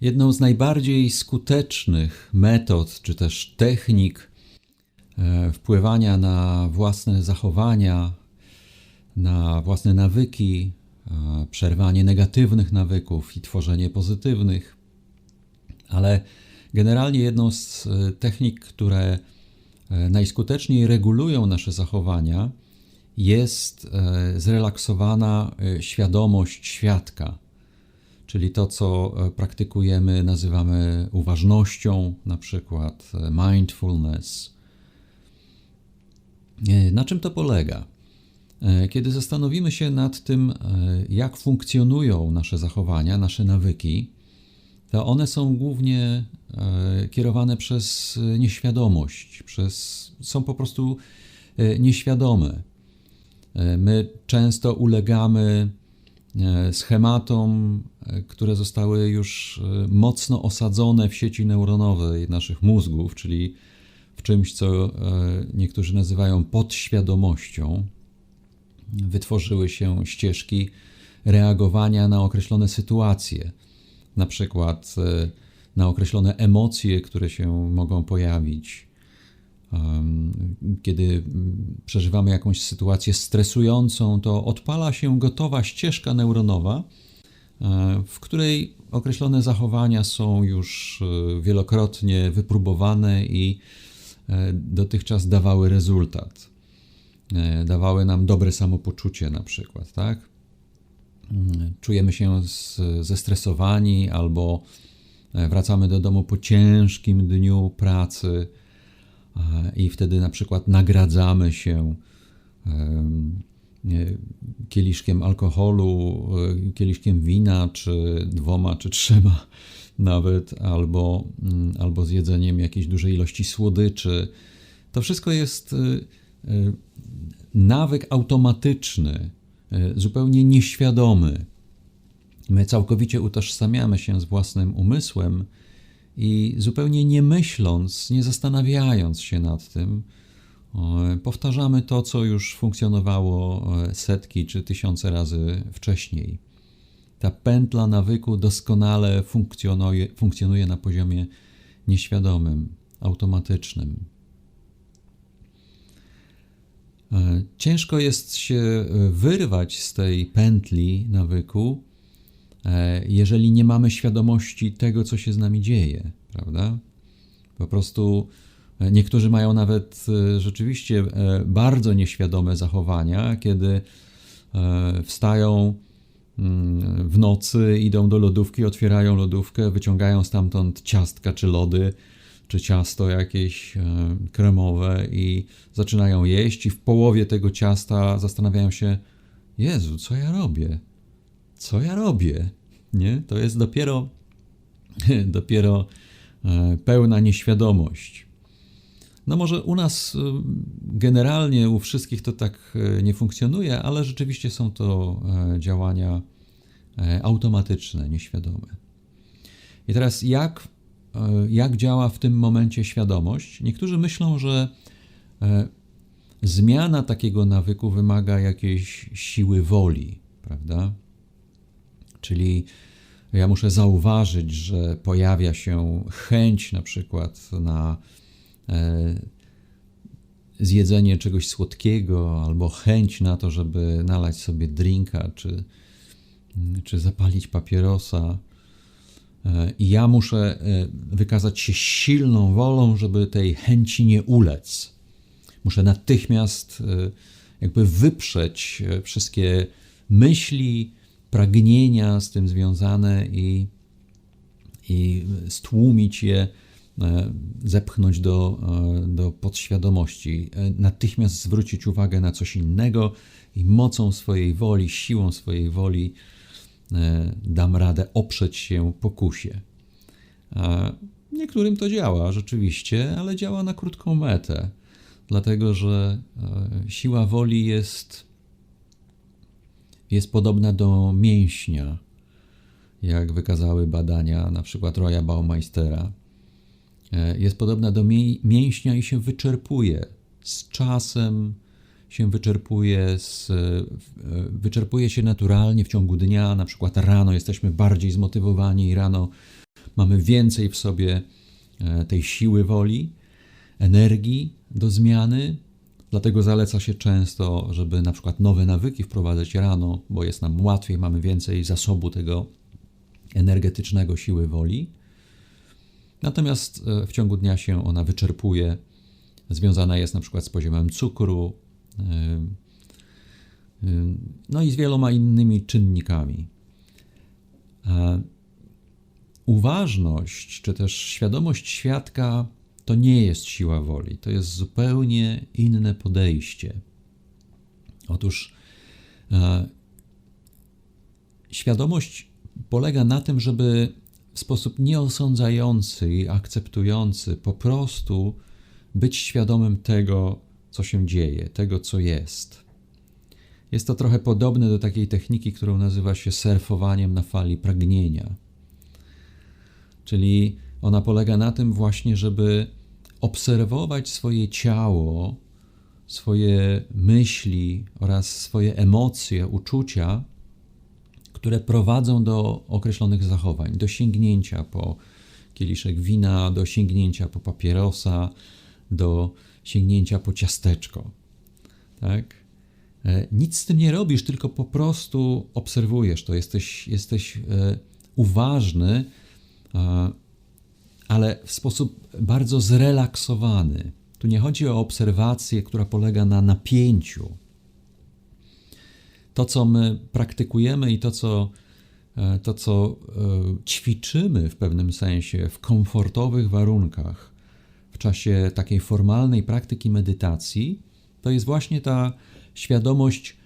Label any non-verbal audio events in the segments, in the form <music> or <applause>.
Jedną z najbardziej skutecznych metod czy też technik e, wpływania na własne zachowania, na własne nawyki, e, przerwanie negatywnych nawyków i tworzenie pozytywnych, ale generalnie jedną z e, technik, które najskuteczniej regulują nasze zachowania, jest zrelaksowana świadomość świadka czyli to, co e, praktykujemy, nazywamy uważnością, na przykład e, mindfulness. E, na czym to polega? Kiedy zastanowimy się nad tym, jak funkcjonują nasze zachowania, nasze nawyki, to one są głównie kierowane przez nieświadomość, przez, są po prostu nieświadome. My często ulegamy schematom, które zostały już e, mocno osadzone w sieci neuronowej naszych mózgów, czyli w czymś, co niektórzy nazywają podświadomością. Wytworzyły się ścieżki reagowania na określone sytuacje, na przykład na określone emocje, które się mogą pojawić kiedy przeżywamy jakąś sytuację stresującą, to odpala się gotowa ścieżka neuronowa, e, w której określone zachowania są już e, wielokrotnie wypróbowane i e, dotychczas dawały rezultat. Dawały nam dobre samopoczucie, na przykład, tak? Mm, czujemy się zestresowani albo wracamy do domu po ciężkim dniu pracy i wtedy na przykład nagradzamy się kieliszkiem alkoholu, e, kieliszkiem wina, czy dwoma, czy trzema <laughs> nawet, albo, mm, albo z jedzeniem jakiejś dużej ilości słodyczy. To wszystko jest e, e, nawyk automatyczny, zupełnie nieświadomy. My całkowicie utożsamiamy się z własnym umysłem i zupełnie nie myśląc, nie zastanawiając się nad tym, powtarzamy to, co już funkcjonowało setki czy tysiące razy wcześniej. Ta pętla nawyku doskonale funkcjonuje, funkcjonuje na poziomie nieświadomym, automatycznym. E, ciężko jest się wyrwać z tej pętli nawyku, E, jeżeli nie mamy świadomości tego, co się z nami dzieje, prawda? Po prostu e, niektórzy mają nawet e, rzeczywiście bardzo nieświadome zachowania, kiedy wstają mm, w nocy, idą do lodówki, otwierają lodówkę, wyciągają stamtąd ciastka czy lody, czy ciasto jakieś kremowe i zaczynają jeść, i w połowie tego ciasta zastanawiają się: Jezu, co ja robię? co ja robię? Nie? To jest dopiero, <laughs> dopiero e, pełna nieświadomość. No może u nas e, generalnie u wszystkich to tak e, nie funkcjonuje, ale rzeczywiście są to działania automatyczne, nieświadome. I teraz jak, jak działa w tym momencie świadomość? Niektórzy myślą, że zmiana takiego nawyku wymaga jakiejś siły woli, prawda? Czyli ja muszę zauważyć, że pojawia się chęć na przykład na zjedzenie czegoś słodkiego, albo chęć na to, żeby nalać sobie drinka, czy, czy zapalić papierosa. E, I ja muszę e, wykazać się silną wolą, żeby tej chęci nie ulec. Muszę natychmiast jakby wyprzeć wszystkie myśli, pragnienia z tym związane i, i stłumić je, e, zepchnąć do, e, do podświadomości, e, natychmiast zwrócić uwagę na coś innego i mocą swojej woli, siłą swojej woli dam radę oprzeć się pokusie. Niektórym to działa rzeczywiście, ale działa na krótką metę, dlatego że siła woli jest jest podobna do mięśnia, jak wykazały badania na przykład Roya Baumeistera. E, jest podobna do mięśnia i się wyczerpuje. Z czasem się wyczerpuje, z, e, wyczerpuje się naturalnie w ciągu dnia. Na przykład rano jesteśmy bardziej zmotywowani i rano mamy więcej w sobie e, tej siły woli, energii do zmiany. Dlatego zaleca się często, żeby na przykład nowe nawyki wprowadzać rano, bo jest nam łatwiej, mamy więcej zasobu tego energetycznego siły woli. Natomiast e, w ciągu dnia się ona wyczerpuje. Związana jest na przykład z poziomem cukru, e, e, no i z wieloma innymi czynnikami. Uważność, czy też świadomość świadka to nie jest siła woli, to jest zupełnie inne podejście. Otóż świadomość polega na tym, żeby w sposób nieosądzający i akceptujący po prostu być świadomym tego, co się dzieje, tego, co jest. Jest to trochę podobne do takiej techniki, którą nazywa się surfowaniem na fali pragnienia. Czyli ona polega na tym właśnie, żeby obserwować swoje ciało, swoje myśli oraz swoje emocje, uczucia które prowadzą do określonych zachowań, do sięgnięcia po kieliszek wina, do sięgnięcia po papierosa, do sięgnięcia po ciasteczko. Tak? E, nic z tym nie robisz, tylko po prostu obserwujesz to, jesteś, jesteś e, uważny, ale w sposób bardzo zrelaksowany. Tu nie chodzi o obserwację, która polega na napięciu, to, co my praktykujemy i to, co, e, to, co e, ćwiczymy w pewnym sensie w komfortowych warunkach, w czasie takiej formalnej praktyki medytacji, to jest właśnie ta świadomość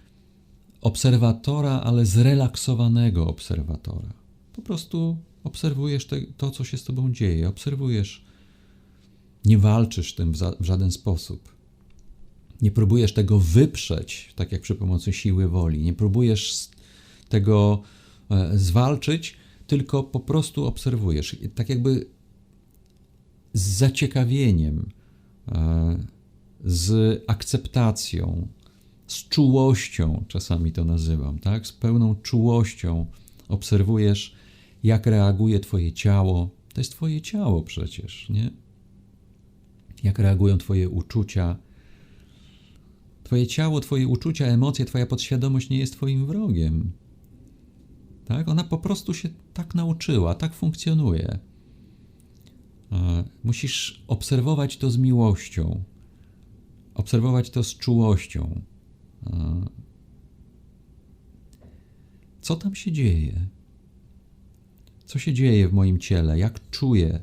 obserwatora, ale zrelaksowanego obserwatora. Po prostu obserwujesz te, to, co się z tobą dzieje, obserwujesz, nie walczysz tym w, za, w żaden sposób. Nie próbujesz tego wyprzeć, tak jak przy pomocy siły woli. Nie próbujesz tego e, zwalczyć, tylko po prostu obserwujesz. Tak jakby z zaciekawieniem, e, z akceptacją, z czułością, czasami to nazywam, tak? Z pełną czułością obserwujesz, jak reaguje Twoje ciało. To jest Twoje ciało przecież, nie? Jak reagują Twoje uczucia, Twoje ciało, Twoje uczucia, emocje, Twoja podświadomość nie jest Twoim wrogiem. Tak? Ona po prostu się tak nauczyła, tak funkcjonuje. Musisz obserwować to z miłością, obserwować to z czułością. Co tam się dzieje? Co się dzieje w moim ciele? Jak czuję?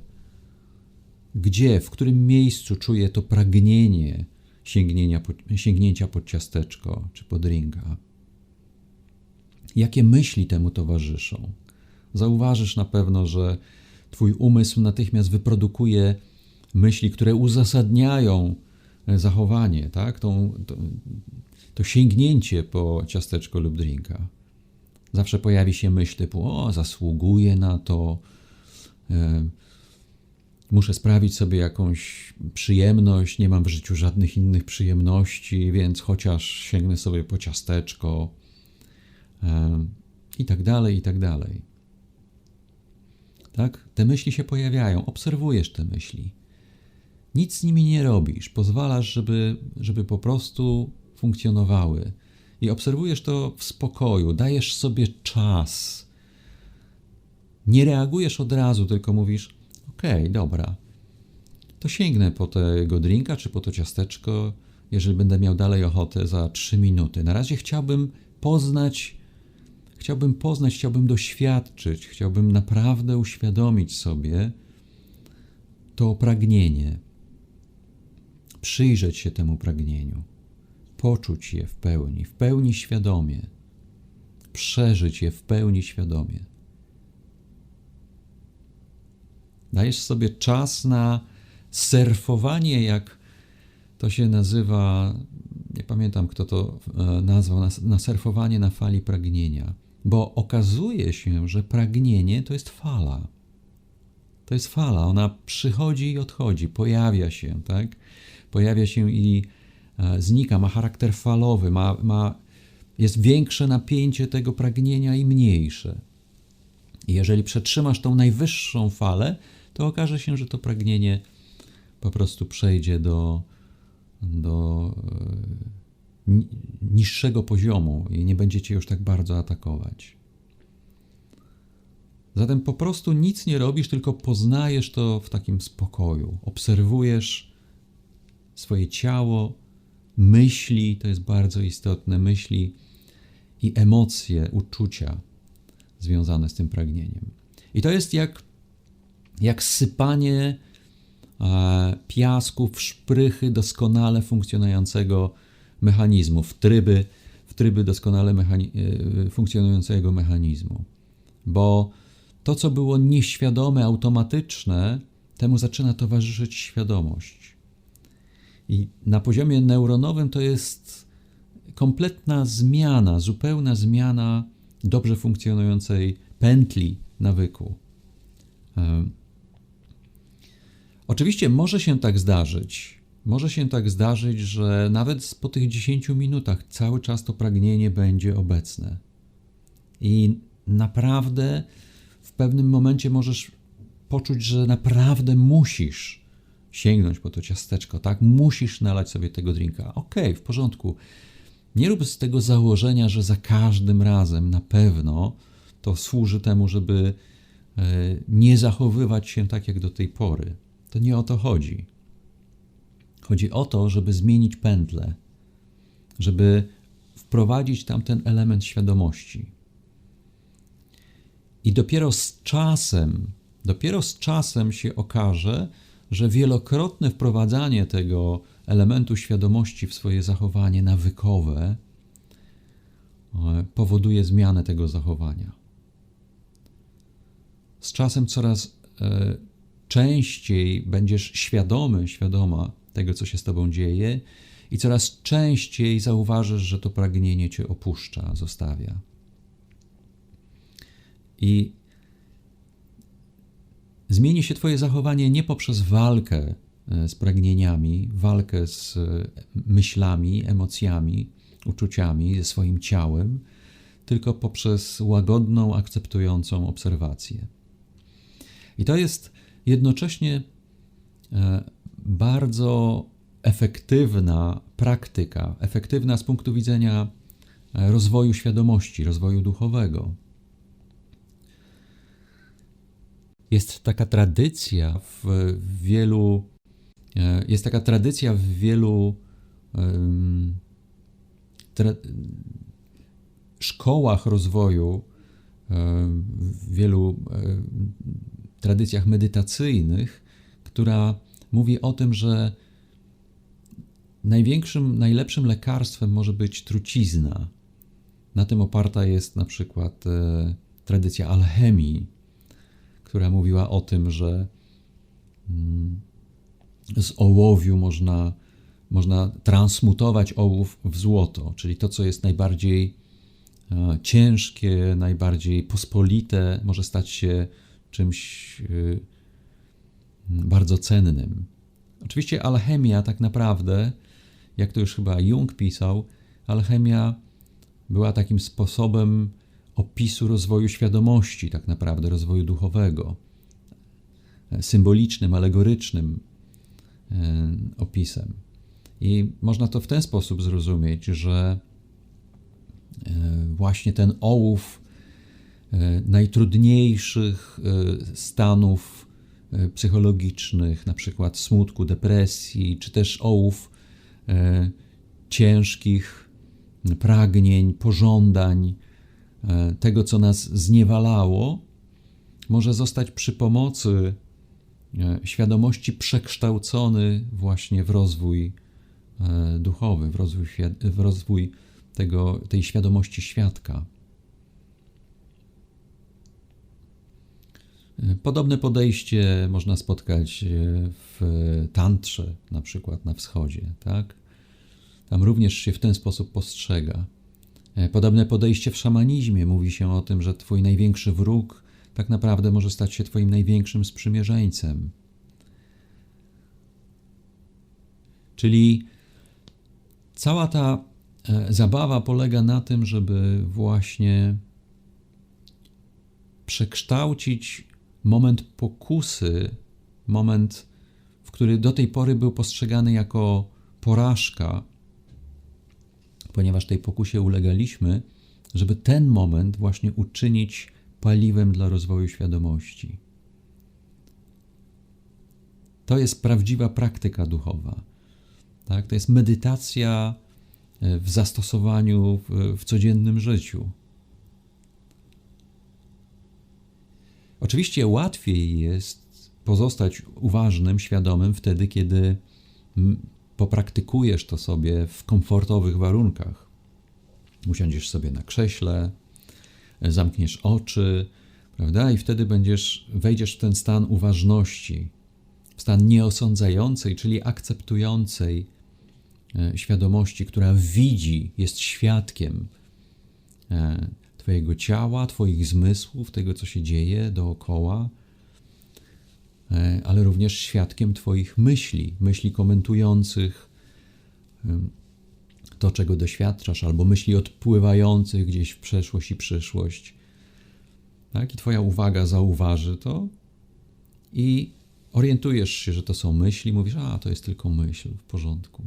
Gdzie, w którym miejscu czuję to pragnienie? Sięgnięcia po, sięgnięcia po ciasteczko czy po drinka. Jakie myśli temu towarzyszą? Zauważysz na pewno, że Twój umysł natychmiast wyprodukuje myśli, które uzasadniają e, zachowanie, tak? Tą, to, to sięgnięcie po ciasteczko lub drinka. Zawsze pojawi się myśl typu: O, zasługuje na to, e, muszę sprawić sobie jakąś przyjemność, nie mam w życiu żadnych innych przyjemności, więc chociaż sięgnę sobie po ciasteczko i tak dalej, i tak dalej. Tak? Te myśli się pojawiają, obserwujesz te myśli. Nic z nimi nie robisz, pozwalasz, żeby, żeby po prostu funkcjonowały. I obserwujesz to w spokoju, dajesz sobie czas. Nie reagujesz od razu, tylko mówisz: Okej, okay, dobra. To sięgnę po tego drinka czy po to ciasteczko, jeżeli będę miał dalej ochotę za 3 minuty. Na razie chciałbym poznać, chciałbym poznać, chciałbym doświadczyć, chciałbym naprawdę uświadomić sobie to pragnienie. Przyjrzeć się temu pragnieniu, poczuć je w pełni, w pełni świadomie, przeżyć je w pełni świadomie. Dajesz sobie czas na surfowanie, jak to się nazywa, nie pamiętam kto to e, nazwał, na, na surfowanie na fali pragnienia. Bo okazuje się, że pragnienie to jest fala. To jest fala, ona przychodzi i odchodzi, pojawia się, tak? Pojawia się i e, znika, ma charakter falowy, ma, ma, jest większe napięcie tego pragnienia i mniejsze. I jeżeli przetrzymasz tą najwyższą falę, to okaże się, że to pragnienie po prostu przejdzie do, do e, niższego poziomu i nie będziecie już tak bardzo atakować. Zatem po prostu nic nie robisz, tylko poznajesz to w takim spokoju. Obserwujesz swoje ciało, myśli, to jest bardzo istotne, myśli i emocje, uczucia związane z tym pragnieniem. I to jest jak, jak sypanie e, piasku w szprychy doskonale funkcjonującego mechanizmu, w tryby, w tryby doskonale mechani e, funkcjonującego mechanizmu. Bo to, co było nieświadome, automatyczne, temu zaczyna towarzyszyć świadomość. I na poziomie neuronowym to jest kompletna zmiana, zupełna zmiana dobrze funkcjonującej pętli nawyku. Oczywiście może się tak zdarzyć, może się tak zdarzyć, że nawet po tych 10 minutach cały czas to pragnienie będzie obecne. I naprawdę w pewnym momencie możesz poczuć, że naprawdę musisz sięgnąć po to ciasteczko, tak? Musisz nalać sobie tego drinka. Okej, okay, w porządku. Nie rób z tego założenia, że za każdym razem na pewno to służy temu, żeby e, nie zachowywać się tak jak do tej pory. To nie o to chodzi. Chodzi o to, żeby zmienić pętlę, żeby wprowadzić tam ten element świadomości. I dopiero z czasem, dopiero z czasem się okaże, że wielokrotne wprowadzanie tego elementu świadomości w swoje zachowanie nawykowe e, powoduje zmianę tego zachowania. Z czasem coraz e, częściej będziesz świadomy, świadoma tego, co się z tobą dzieje, i coraz częściej zauważysz, że to pragnienie cię opuszcza, zostawia. I zmieni się Twoje zachowanie nie poprzez walkę e, z pragnieniami, walkę z e, myślami, emocjami, uczuciami, ze swoim ciałem, tylko poprzez łagodną, akceptującą obserwację. I to jest jednocześnie e, bardzo efektywna praktyka, efektywna z punktu widzenia rozwoju świadomości, rozwoju duchowego. jest taka tradycja w wielu, e, jest taka tradycja w wielu tra, szkołach rozwoju, w wielu tradycjach medytacyjnych, która mówi o tym, że największym, najlepszym lekarstwem może być trucizna. Na tym oparta jest na przykład e, tradycja alchemii, która mówiła o tym, że mm, z ołowiu można, można transmutować ołów w złoto, czyli to, co jest najbardziej e, ciężkie, najbardziej pospolite, może stać się czymś e, bardzo cennym. Oczywiście alchemia tak naprawdę, jak to już chyba Jung pisał, alchemia była takim sposobem opisu rozwoju świadomości, tak naprawdę rozwoju duchowego, symbolicznym, alegorycznym e, opisem. I można to w ten sposób zrozumieć, że e, właśnie ten ołów najtrudniejszych stanów psychologicznych, na przykład smutku, depresji, czy też ołów ciężkich pragnień, pożądań, E, tego, co nas zniewalało, może zostać przy pomocy e, świadomości przekształcony właśnie w rozwój e, duchowy, w rozwój, w rozwój tego, tej świadomości świadka. Podobne podejście można spotkać w tantrze, na przykład na wschodzie, tak? Tam również się w ten sposób postrzega E, podobne podejście w szamanizmie mówi się o tym, że Twój największy wróg tak naprawdę może stać się Twoim największym sprzymierzeńcem. Czyli cała ta e, zabawa polega na tym, żeby właśnie przekształcić moment pokusy, moment, w który do tej pory był postrzegany jako porażka, ponieważ tej pokusie ulegaliśmy, żeby ten moment właśnie uczynić paliwem dla rozwoju świadomości. To jest prawdziwa praktyka duchowa. Tak? To jest medytacja w zastosowaniu w, w codziennym życiu. Oczywiście łatwiej jest pozostać uważnym, świadomym wtedy, kiedy popraktykujesz to sobie w komfortowych warunkach. Usiądziesz sobie na krześle, zamkniesz oczy, prawda? I wtedy będziesz, wejdziesz w ten stan uważności, w stan nieosądzającej, czyli akceptującej e, świadomości, która widzi, jest świadkiem e, Twojego ciała, Twoich zmysłów, tego, co się dzieje dookoła, e, ale również świadkiem Twoich myśli, myśli komentujących to, czego doświadczasz, albo myśli odpływających gdzieś w przeszłość i przyszłość. Tak? I Twoja uwaga zauważy to i orientujesz się, że to są myśli, mówisz, a to jest tylko myśl, w porządku.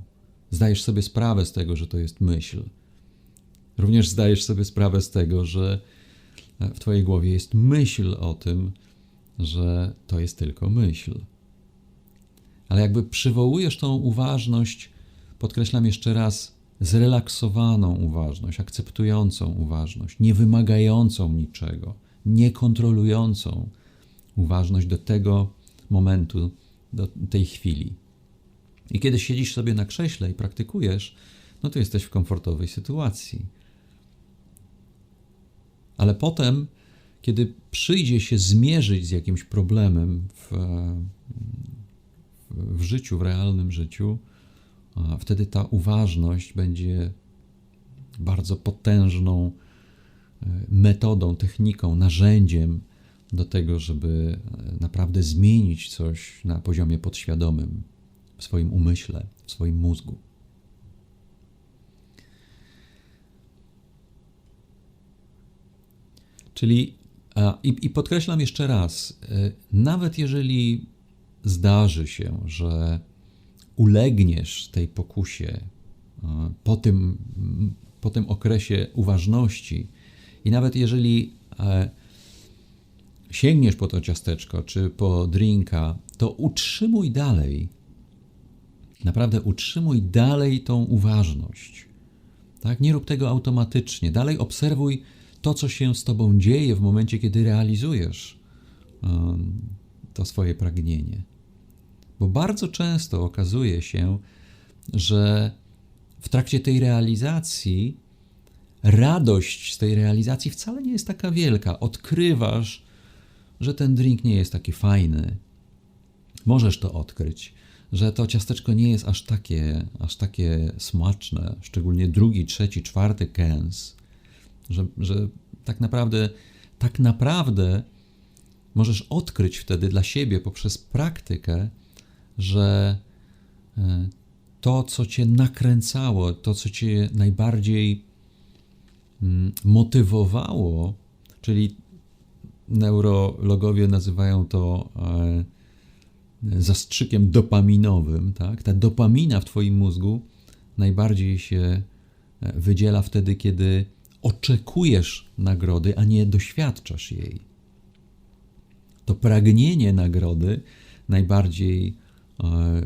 Zdajesz sobie sprawę z tego, że to jest myśl. Również zdajesz sobie sprawę z tego, że w Twojej głowie jest myśl o tym, że to jest tylko myśl. Ale jakby przywołujesz tą uważność, podkreślam jeszcze raz, zrelaksowaną uważność, akceptującą uważność, nie wymagającą niczego, nie kontrolującą uważność do tego momentu, do tej chwili. I kiedy siedzisz sobie na krześle i praktykujesz, no to jesteś w komfortowej sytuacji. Ale potem, kiedy przyjdzie się zmierzyć z jakimś problemem w, w życiu, w realnym życiu, wtedy ta uważność będzie bardzo potężną e, metodą, techniką, narzędziem do tego, żeby e, naprawdę zmienić coś na poziomie podświadomym, w swoim umyśle, w swoim mózgu. Czyli, i, i podkreślam jeszcze raz, e, nawet jeżeli zdarzy się, że ulegniesz tej pokusie po tym, po tym okresie uważności i nawet jeżeli e, sięgniesz po to ciasteczko czy po drinka, to utrzymuj dalej, naprawdę utrzymuj dalej tą uważność. Tak? Nie rób tego automatycznie. Dalej obserwuj to, co się z tobą dzieje w momencie, kiedy realizujesz to swoje pragnienie. Bo bardzo często okazuje się, że w trakcie tej realizacji radość z tej realizacji wcale nie jest taka wielka. Odkrywasz, że ten drink nie jest taki fajny. Możesz to odkryć, że to ciasteczko nie jest aż takie, aż takie smaczne, szczególnie drugi, trzeci, czwarty kęs, że, że tak naprawdę, tak naprawdę możesz odkryć wtedy dla siebie poprzez praktykę, że e, to, co cię nakręcało, to, co cię najbardziej mm, motywowało, czyli neurologowie nazywają to e, zastrzykiem dopaminowym, tak? Ta dopamina w twoim mózgu najbardziej się e, wydziela wtedy, kiedy oczekujesz nagrody, a nie doświadczasz jej. To pragnienie nagrody najbardziej E,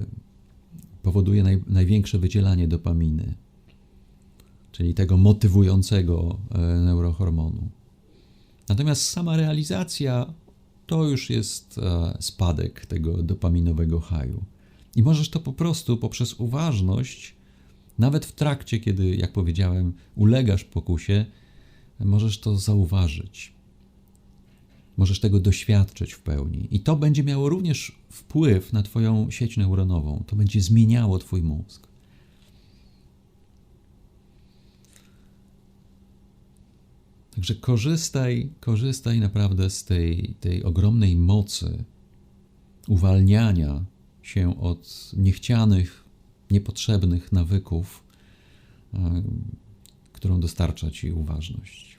powoduje naj, największe wydzielanie dopaminy, czyli tego motywującego e, neurohormonu. Natomiast sama realizacja to już jest e, spadek tego dopaminowego haju. I możesz to po prostu poprzez uważność, nawet w trakcie, kiedy, jak powiedziałem, ulegasz pokusie, możesz to zauważyć. Możesz tego doświadczyć w pełni. I to będzie miało również wpływ na Twoją sieć neuronową. To będzie zmieniało Twój mózg. Także korzystaj, korzystaj naprawdę z tej, tej ogromnej mocy uwalniania się od niechcianych, niepotrzebnych nawyków, którą dostarcza Ci uważność.